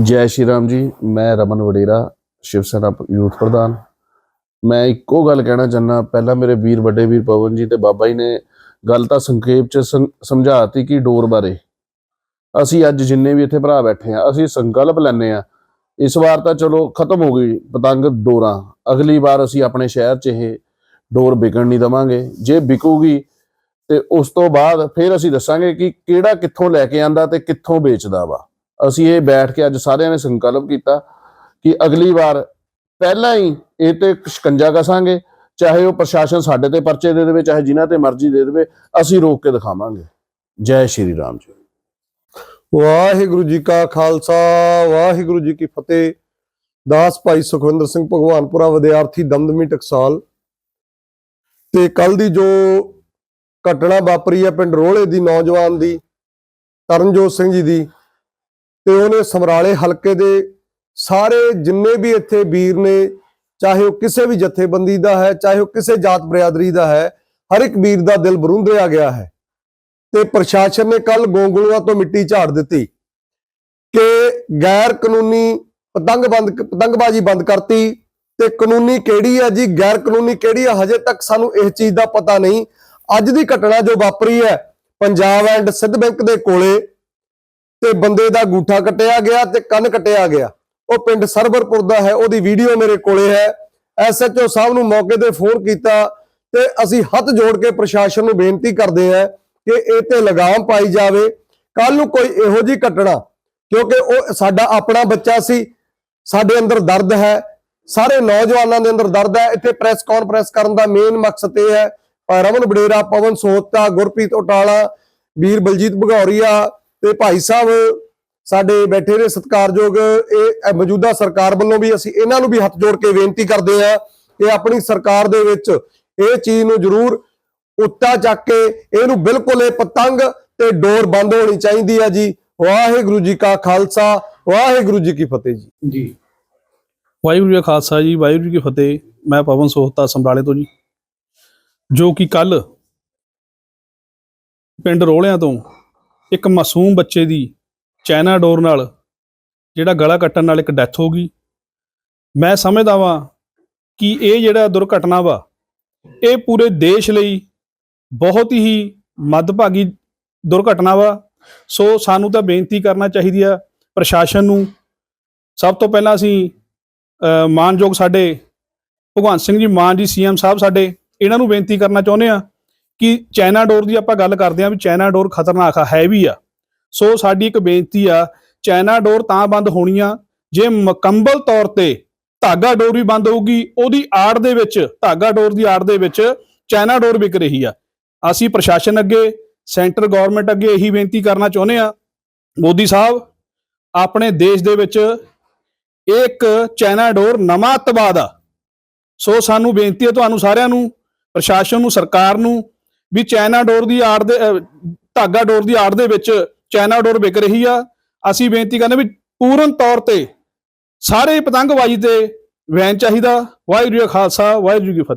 ਜੈ ਸ਼੍ਰੀ ਰਾਮ ਜੀ, ਮੈਂ ਰਮਨ ਵਡੇਰਾ, ਸ਼ਿਵ ਸੈਨਾ ਯੂਥ ਪ੍ਰਧਾਨ। ਮੈਂ ਇੱਕੋ ਗੱਲ ਕਹਿਣਾ ਚਾਹੁੰਦਾ, ਪਹਿਲਾਂ ਮੇਰੇ ਵੀਰ ਵੱਡੇ ਵੀਰ ਪਵਨ ਜੀ ਤੇ ਬਾਬਾ ਜੀ ਨੇ ਗੱਲ ਤਾਂ ਸੰਖੇਪ ਚ ਸਮ- ਸਮਝਾਤੀ ਕਿ ਡੋਰ ਬਾਰੇ। ਅਸੀਂ ਅੱਜ ਜਿੰਨੇ ਵੀ ਇੱਥੇ ਭਰਾ ਬੈਠੇ ਆ, ਅਸੀਂ ਸੰਕਲਪ ਲੈਨੇ ਆ। ਇਸ ਵਾਰ ਤਾਂ ਚਲੋ ਖਤਮ ਹੋ ਗਈ ਪਤੰਗ ਡੋਰਾਂ। ਅਗਲੀ ਵਾਰ ਅਸੀਂ ਆਪਣੇ ਸ਼ਹਿਰ 'ਚ ਇਹ ਡੋਰ ਵਿਕਣ ਨਹੀਂ ਦਵਾਂਗੇ। ਜੇ ਵਿਕੂਗੀ ਤੇ ਉਸ ਤੋਂ ਬਾਅਦ ਫਿਰ ਅਸੀਂ ਦੱਸਾਂਗੇ ਕਿ ਕਿਹੜਾ ਕਿੱਥੋਂ ਲੈ ਕੇ ਆਂਦਾ ਤੇ ਕਿੱਥੋਂ ਵੇਚਦਾ ਵਾ। ਅਸੀਂ ਇਹ ਬੈਠ ਕੇ ਅੱਜ ਸਾਰਿਆਂ ਨੇ ਸੰਕਲਪ ਕੀਤਾ ਕਿ ਅਗਲੀ ਵਾਰ ਪਹਿਲਾਂ ਹੀ ਇਹ ਤੇ ਸ਼ਿਕੰਜਾ ਕਸਾਂਗੇ, ਚਾਹੇ ਉਹ ਪ੍ਰਸ਼ਾਸਨ ਸਾਡੇ ਤੇ ਪਰਚੇ ਦੇ ਦੇਵੇ, ਚਾਹੇ ਜਿਨ੍ਹਾਂ ਤੇ ਮਰਜ਼ੀ ਦੇ ਦੇਵੇ, ਅਸੀਂ ਰੋਕ ਕੇ ਦਿਖਾਵਾਂਗੇ। ਜੈ ਸ਼੍ਰੀ ਰਾਮ ਜੀ। ਵਾਹਿਗੁਰੂ ਜੀ ਕਾ ਖਾਲਸਾ, ਵਾਹਿਗੁਰੂ ਜੀ ਕੀ ਫਤਿਹ। ਦਾਸ ਭਾਈ ਸੁਖਵਿੰਦਰ ਸਿੰਘ ਭਗਵਾਨਪੁਰਾ, ਵਿਦਿਆਰਥੀ ਦਮਦਮੀ ਟਕਸਾਲ। ਤੇ ਕੱਲ ਦੀ ਜੋ ਘਟਨਾ ਵਾਪਰੀ ਹੈ ਪਿੰਡ ਰੋਲੇ ਦੀ, ਨੌਜਵਾਨ ਦੀ, ਤਰਨਜੋਤ ਸਿੰਘ ਜੀ ਦੀ ਤੇ ਉਹਨੇ ਸਮਰਾਲੇ ਹਲਕੇ ਦੇ ਸਾਰੇ ਜਿੰਨੇ ਵੀ ਇੱਥੇ ਵੀਰ ਨੇ, ਚਾਹੇ ਉਹ ਕਿਸੇ ਵੀ ਜਥੇਬੰਦੀ ਦਾ ਹੈ, ਚਾਹੇ ਉਹ ਕਿਸੇ ਜਾਤ ਬਰਾਦਰੀ ਦਾ ਹੈ, ਹਰ ਇੱਕ ਵੀਰ ਦਾ ਦਿਲ ਬਰੁੰਦਿਆ ਗਿਆ ਹੈ। ਤੇ ਪ੍ਰਸ਼ਾਸਨ ਨੇ ਕੱਲ ਗੋਂਗਲੂਆਂ ਤੋਂ ਮਿੱਟੀ ਝਾੜ ਦਿੱਤੀ ਕਿ ਗੈਰ ਕਾਨੂੰਨੀ ਪਤੰਗ ਬੰਦ ਪਤੰਗਬਾਜ਼ੀ ਬੰਦ ਕਰਤੀ ਤੇ ਕਾਨੂੰਨੀ ਕਿਹੜੀ ਹੈ ਜੀ ਗੈਰ ਕਾਨੂੰਨੀ ਕਿਹੜੀ ਹੈ? ਹਜੇ ਤੱਕ ਸਾਨੂੰ ਇਸ ਚੀਜ਼ ਦਾ ਪਤਾ ਨਹੀਂ। ਅੱਜ ਦੀ ਘਟਨਾ ਜੋ ਵਾਪਰੀ ਹੈ, ਪੰਜਾਬ ਐਂਡ ਸਿੱਧ ਬੈਂਕ ਦੇ ਕੋਲੇ ਤੇ ਬੰਦੇ ਦਾ ਗੂਠਾ ਕੱਟਿਆ ਗਿਆ ਤੇ ਕੰਨ ਕੱਟਿਆ ਗਿਆ। ਉਹ ਪਿੰਡ ਸਰਵਰਪੁਰ ਦਾ ਹੈ, ਉਹਦੀ ਵੀਡੀਓ ਮੇਰੇ ਕੋਲੇ ਹੈ। ਐਸਐਚਓ ਸਾਹਿਬ ਨੂੰ ਮੌਕੇ ਤੇ ਫੋਨ ਕੀਤਾ ਤੇ ਅਸੀਂ ਹੱਥ ਜੋੜ ਕੇ ਪ੍ਰਸ਼ਾਸਨ ਨੂੰ ਬੇਨਤੀ ਕਰਦੇ ਹਾਂ ਕਿ ਇਹ ਤੇ ਲਗਾਮ ਪਾਈ ਜਾਵੇ। ਕੱਲ ਨੂੰ ਕੋਈ ਇਹੋ ਜੀ ਘਟਨਾ, ਕਿਉਂਕਿ ਉਹ ਸਾਡਾ ਆਪਣਾ ਬੱਚਾ ਸੀ, ਸਾਡੇ ਅੰਦਰ ਦਰਦ ਹੈ, ਸਾਰੇ ਨੌਜਵਾਨਾਂ ਦੇ ਅੰਦਰ ਦਰਦ ਹੈ। ਇੱਥੇ ਪ੍ਰੈਸ ਕਾਨਫਰੰਸ ਕਰਨ ਦਾ ਮੇਨ ਮਕਸਦ ਇਹ ਹੈ। ਰਮਨ ਬਡੇਰਾ ਪਵਨ ਸੋਤਾ ਗੁਰਪ੍ਰੀਤ ਉਟਾਲਾ, ਵੀਰ ਬਲਜੀਤ ਭਗੌਰੀਆ ਤੇ ਭਾਈ ਸਾਹਿਬ, ਸਾਡੇ ਬੈਠੇ ਨੇ ਸਤਿਕਾਰਯੋਗ, ਇਹ ਮੌਜੂਦਾ ਸਰਕਾਰ ਵੱਲੋਂ ਵੀ ਅਸੀਂ ਇਹਨਾਂ ਨੂੰ ਵੀ ਹੱਥ ਜੋੜ ਕੇ ਬੇਨਤੀ ਕਰਦੇ ਹਾਂ ਕਿ ਆਪਣੀ ਸਰਕਾਰ ਦੇ ਵਿੱਚ ਇਹ ਚੀਜ਼ ਨੂੰ ਜ਼ਰੂਰ ਉੱਤਾ ਚੱਕ ਕੇ ਇਹਨੂੰ ਬਿਲਕੁਲ ਇਹ ਪਤੰਗ ਤੇ ਡੋਰ ਬੰਦ ਹੋਣੀ ਚਾਹੀਦੀ ਹੈ ਜੀ। ਵਾਹਿਗੁਰੂ ਜੀ ਕਾ ਖਾਲਸਾ, ਵਾਹਿਗੁਰੂ ਜੀ ਕੀ ਫਤਿਹ ਜੀ। ਜੀ। ਵਾਹਿਗੁਰੂ ਜੀ ਕਾ ਖਾਲਸਾ ਜੀ, ਵਾਹਿਗੁਰੂ ਜੀ ਕੀ ਫਤਿਹ। ਮੈਂ ਪਵਨ ਸੋਹਤਾ ਸਮਰਾਲੇ ਤੋਂ ਜੀ। ਜੋ ਕਿ ਕੱਲ ਪਿੰਡ ਰੋਲਿਆਂ ਤੋਂ ਇੱਕ ਮਾਸੂਮ ਬੱਚੇ ਦੀ ਚਾਈਨਾ ਡੋਰ ਨਾਲ ਜਿਹੜਾ ਗਲਾ ਕੱਟਣ ਨਾਲ ਇੱਕ ਡੈਥ ਹੋ ਗਈ। ਮੈਂ ਸਮਝਦਾ ਵਾਂ ਕਿ ਇਹ ਜਿਹੜਾ ਦੁਰਘਟਨਾ ਵਾ, ਇਹ ਪੂਰੇ ਦੇਸ਼ ਲਈ ਬਹੁਤ ਹੀ ਮੱਦਭਾਗੀ ਦੁਰਘਟਨਾ ਵਾ। ਸੋ ਸਾਨੂੰ ਤਾਂ ਬੇਨਤੀ ਕਰਨਾ ਚਾਹੀਦੀ ਆ ਪ੍ਰਸ਼ਾਸਨ ਨੂੰ। ਸਭ ਤੋਂ ਪਹਿਲਾਂ ਅਸੀਂ ਮਾਨਯੋਗ ਸਾਡੇ ਭਗਵੰਤ ਸਿੰਘ ਜੀ, ਮਾਨ ਜੀ ਸੀਐਮ ਸਾਹਿਬ ਸਾਡੇ, ਇਹਨਾਂ ਨੂੰ ਬੇਨਤੀ ਕਰਨਾ ਚਾਹੁੰਦੇ ਆ ਕਿ ਚਾਈਨਾ ਡੋਰ ਦੀ ਆਪਾਂ ਗੱਲ ਕਰਦੇ ਆ ਵੀ ਚਾਈਨਾ ਡੋਰ ਖਤਰਨਾਕ ਆ ਹੈ ਵੀ ਆ। ਸੋ ਸਾਡੀ ਇੱਕ ਬੇਨਤੀ ਆ, ਚਾਈਨਾ ਡੋਰ ਤਾਂ ਬੰਦ ਹੋਣੀ ਆ, ਜੇ ਮੁਕੰਮਲ ਤੌਰ ਤੇ ਧਾਗਾ ਡੋਰ ਵੀ ਬੰਦ ਹੋਊਗੀ, ਉਹਦੀ ਆੜ ਦੇ ਵਿੱਚ, ਧਾਗਾ ਡੋਰ ਦੀ ਆੜ ਦੇ ਵਿੱਚ ਚਾਈਨਾ ਡੋਰ ਵਿਕ ਰਹੀ ਆ। ਅਸੀਂ ਪ੍ਰਸ਼ਾਸਨ ਅੱਗੇ, ਸੈਂਟਰ ਗਵਰਨਮੈਂਟ ਅੱਗੇ ਇਹੀ ਬੇਨਤੀ ਕਰਨਾ ਚਾਹੁੰਦੇ ਆ ਮੋਦੀ ਸਾਹਿਬ, ਆਪਣੇ ਦੇਸ਼ ਦੇ ਵਿੱਚ ਇੱਕ ਚਾਈਨਾ ਡੋਰ ਨਵਾਂ ਅਤਵਾਦ ਆ ਸੋ ਸਾਨੂੰ ਬੇਨਤੀ ਹੈ ਤੁਹਾਨੂੰ ਸਾਰਿਆਂ ਨੂੰ, ਪ੍ਰਸ਼ਾਸਨ ਨੂੰ, ਸਰਕਾਰ ਨੂੰ ਵੀ ਚਾਈਨਾ ਡੋਰ ਦੀ ਆੜ ਦੇ ਧਾਗਾ ਡੋਰ ਦੀ ਆੜ ਦੇ ਵਿੱਚ ਚਾਈਨਾ ਡੋਰ ਵਿਕ ਰਹੀ ਆ। ਅਸੀਂ ਬੇਨਤੀ ਕਰਦੇ ਵੀ ਪੂਰਨ ਤੌਰ ਤੇ ਸਾਰੇ ਪਤੰਗਬਾਜ਼ੀ ਤੇ ਵੈਨ ਚਾਹੀਦਾ। ਵਾਹਿਗੁਰੂ ਜੀ ਕਾ ਖਾਲਸਾ, ਵਾਹਿਗੁਰੂ ਜੀ ਕੀ ਫਤਿਹ।